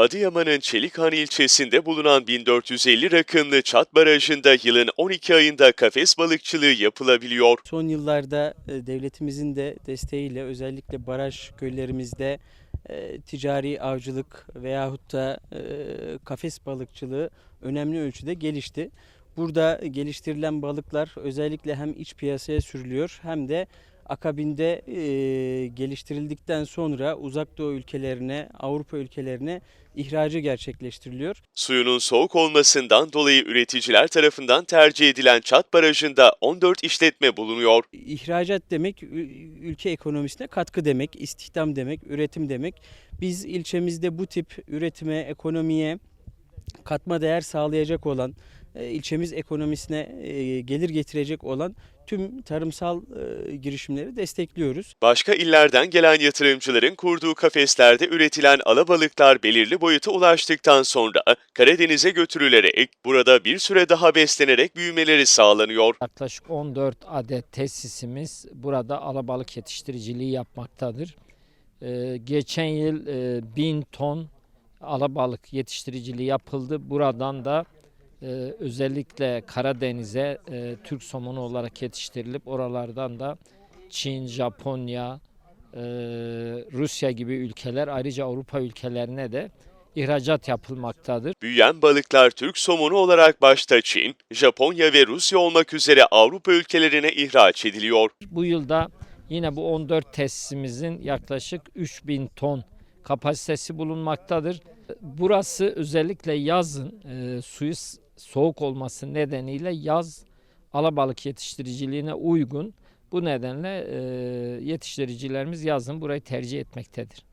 Adıyaman'ın Çelikhan ilçesinde bulunan 1450 rakımlı Çat Barajı'nda yılın 12 ayında kafes balıkçılığı yapılabiliyor. Son yıllarda e, devletimizin de desteğiyle özellikle baraj köylerimizde e, ticari avcılık veyahut da e, kafes balıkçılığı önemli ölçüde gelişti. Burada geliştirilen balıklar özellikle hem iç piyasaya sürülüyor hem de akabinde e, geliştirildikten sonra uzak doğu ülkelerine, Avrupa ülkelerine ihracı gerçekleştiriliyor. Suyunun soğuk olmasından dolayı üreticiler tarafından tercih edilen Çat Barajı'nda 14 işletme bulunuyor. İhracat demek ül- ülke ekonomisine katkı demek, istihdam demek, üretim demek. Biz ilçemizde bu tip üretime, ekonomiye katma değer sağlayacak olan, ilçemiz ekonomisine e, gelir getirecek olan tüm tarımsal e, girişimleri destekliyoruz. Başka illerden gelen yatırımcıların kurduğu kafeslerde üretilen alabalıklar belirli boyuta ulaştıktan sonra Karadeniz'e götürülerek burada bir süre daha beslenerek büyümeleri sağlanıyor. Yaklaşık 14 adet tesisimiz burada alabalık yetiştiriciliği yapmaktadır. Ee, geçen yıl e, 1000 ton alabalık yetiştiriciliği yapıldı. Buradan da e, özellikle Karadeniz'e e, Türk somonu olarak yetiştirilip oralardan da Çin, Japonya, e, Rusya gibi ülkeler ayrıca Avrupa ülkelerine de ihracat yapılmaktadır. Büyüyen balıklar Türk somonu olarak başta Çin, Japonya ve Rusya olmak üzere Avrupa ülkelerine ihraç ediliyor. Bu yılda yine bu 14 tesisimizin yaklaşık 3000 ton kapasitesi bulunmaktadır. Burası özellikle yazın e, suyu soğuk olması nedeniyle yaz alabalık yetiştiriciliğine uygun. Bu nedenle yetiştiricilerimiz yazın burayı tercih etmektedir.